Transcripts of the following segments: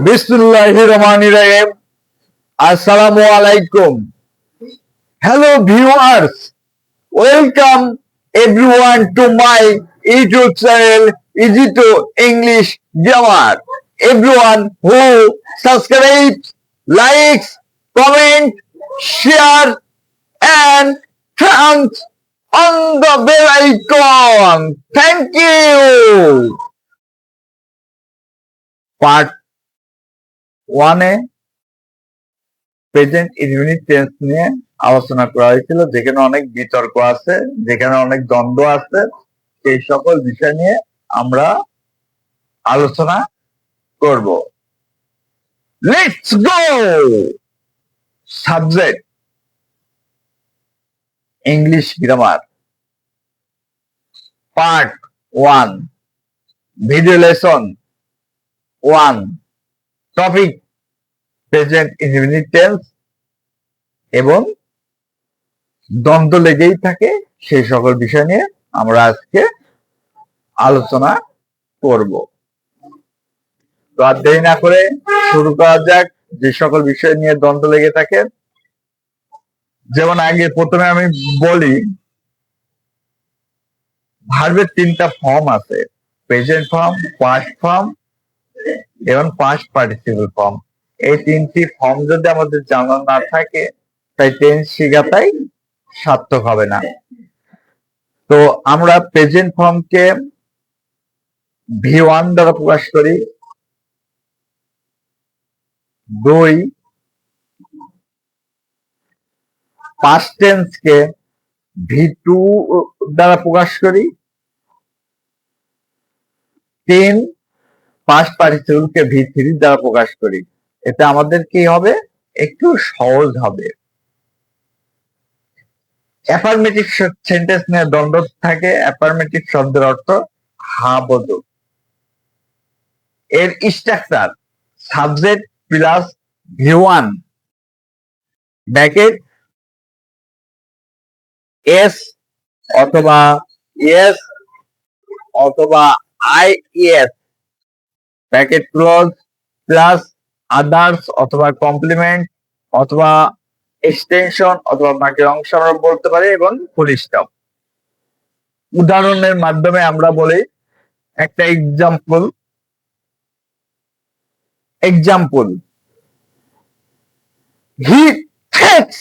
বিসমুল্লাহ রহমান রাহিম আসসালামু আলাইকুম hello viewers welcome everyone to my YouTube channel easy to English grammar everyone who subscribe likes comment share and turns on the bell icon. Thank you. Part ওয়ানে present unit tense নিয়ে আলোচনা করা হয়েছিল, যেখানে অনেক বিতর্ক আছে, যেখানে অনেক দ্বন্দ্ব আছে। সেই সকল বিষয় নিয়ে আমরা আলোচনা করব। Let's go subject English grammar part one video lesson one topic present indefinite tense এবং দ্বন্দ্ব লেগেই থাকে সেই সকল বিষয় নিয়ে আমরা আজকে আলোচনা করব। তো আর দেরি না করে শুরু করা যাক যে সকল বিষয় নিয়ে দ্বন্দ্ব লেগে থাকে। যেমন আগে প্রথমে আমি বলি ভার্বের তিনটা ফর্ম আছে প্রেজেন্ট ফর্ম পাস্ট ফর্ম এবং পাস্ট পার্টিসিপল ফর্ম এই তিনটি ফর্ম যদি আমাদের জানা না থাকে, তাই টেন্স শেখাটাই সার্থক হবে না। তো আমরা প্রেজেন্ট ফর্মকে ভি ওয়ান দ্বারা প্রকাশ করি। দুই পাস্ট টেন্সকে ভি টু দ্বারা প্রকাশ করি। তিন পাস্ট পার্টিসিপলকে ভি থ্রি দ্বারা প্রকাশ করি। এতে আমাদের কি হবে? একটু সহজ হবে। অ্যাফার্মেটিভ সেন্টেন্স নিয়ে দ্বন্দ্ব থাকে। অ্যাফার্মেটিভ শব্দের অর্থ হা বোধ এর structure subject plus V one bracket S অথবা এস অথবা I S bracket close plus others অথবা কমপ্লিমেন্ট অথবা এক্সটেনশন অথবা বাকি অংশ আমরা বলতে পারি এবং ফুল স্টপ উদাহরণের মাধ্যমে আমরা বলি, একটা example example he takes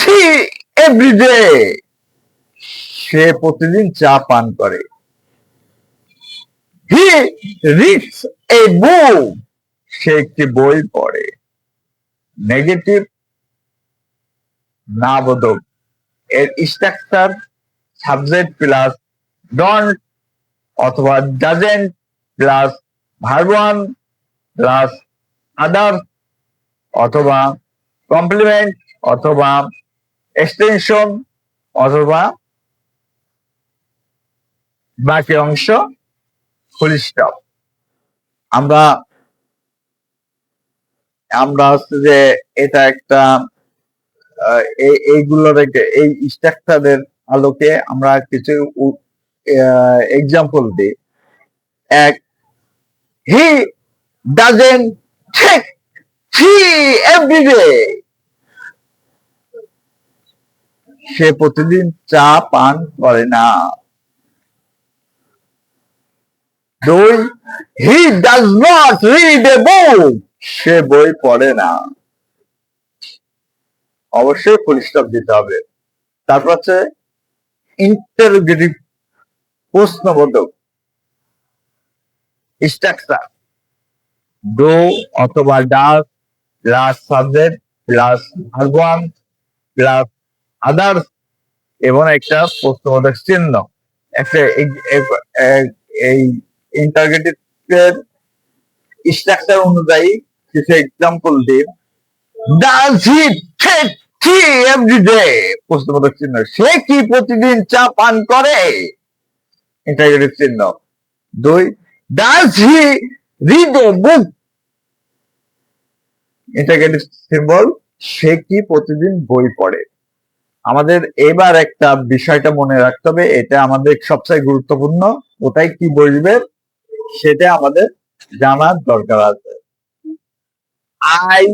tea everyday সে প্রতিদিন চা পান করে। হি রিডস এ বুক সে একটি বই পড়ে। নেগেটিভ না বোধক এর স্ট্রাকচার সাবজেক্ট প্লাস ডন্ট অথবা doesn't plus verb one plus other অথবা কমপ্লিমেন্ট অথবা এক্সটেনশন অথবা বাকি অংশ ফুল স্টপ আমরা আমরা হচ্ছে যে এটা একটা এইগুলোর এই স্ট্রাকচারের আলোকে আমরা কিছু এক্সাম্পল দিই। এক হি ডাজেন টেক টি এভরিডে সে প্রতিদিন চা পান করে না। দুই he does not read a book সে বই পড়ে না। অবশ্যই স্টপ দিতে হবে। তারপর হচ্ছে ইন্টারোগেটিভ প্রশ্নবোধক। স্ট্রাকচার ডো অথবা does plus subject plus verb one plus others এবং একটা প্রশ্নবোধক চিহ্ন। একটা এই- ইন্টারগেটিভ স্ট্রাকচার অনুযায়ী কিছু এক্সাম্পল দিন does he take tea everyday প্রশ্নবোধক চিহ্ন। সে কি প্রতিদিন চা পান করে? ইন্টারগেটিভ চিহ্ন। দুই does he read a book interrogative symbol সে কি প্রতিদিন বই পড়ে? আমাদের এবার একটা বিষয়টা মনে রাখতে হবে। এটা আমাদের সবচেয়ে গুরুত্বপূর্ণ। ওটাই কি বসবে? সেটা আমাদের জানার দরকার আছে। আই,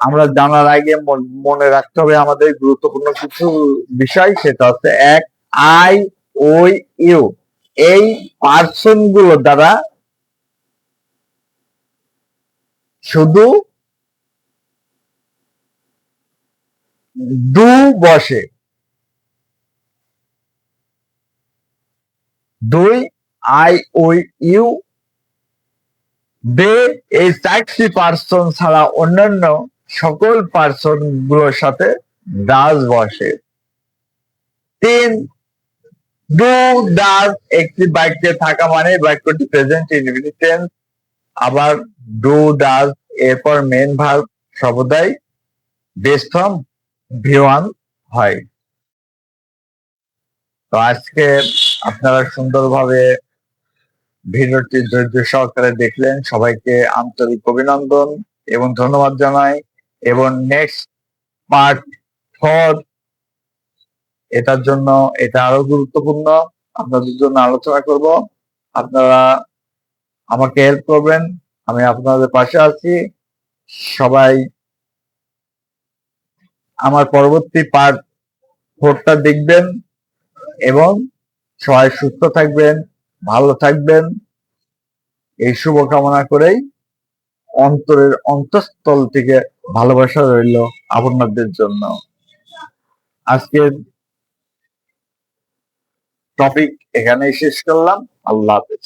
আমরা জানার আগে মনে রাখতে হবে আমাদের গুরুত্বপূর্ণ কিছু বিষয়, সেটা হচ্ছে এক, আই ওই ইউ। এই পার্সনগুলো দ্বারা শুধু দু বসে। দুই, আই ওই ইউ দে এই চারটি পার্সন ছাড়া অন্যান্য সকল পার্সনগুলোর সাথে ডাজ বসে। তিন ডু ডাজ একটি বাক্যে থাকা মানে বাক্যটি প্রেজেন্ট ইনফিনিটেন্স আবার ডু ডাজ এরপর মেন ভার্ব সর্বদাই বেস ফ্রম ভি হয়। তো আজকে আপনারা সুন্দরভাবে ভিডিওটি ধৈর্য সহকারে দেখলেন। সবাইকে আন্তরিক অভিনন্দন এবং ধন্যবাদ জানাই। এবং নেক্সট পার্ট ফর এটার জন্য এটা আরও গুরুত্বপূর্ণ। আপনাদের জন্য আলোচনা করব। আপনারা আমাকে হেল্প করবেন। আমি আপনাদের পাশে আছি। সবাই আমার পরবর্তী পার্ট ফোরটা দেখবেন এবং সবাই সুস্থ থাকবেন। ভালো থাকবেন। এই শুভকামনা করেই অন্তরের অন্তঃস্থল থেকে ভালোবাসা রইল আপনাদের জন্য। আজকের টপিক এখানেই শেষ করলাম। আল্লাহ হাফেজ।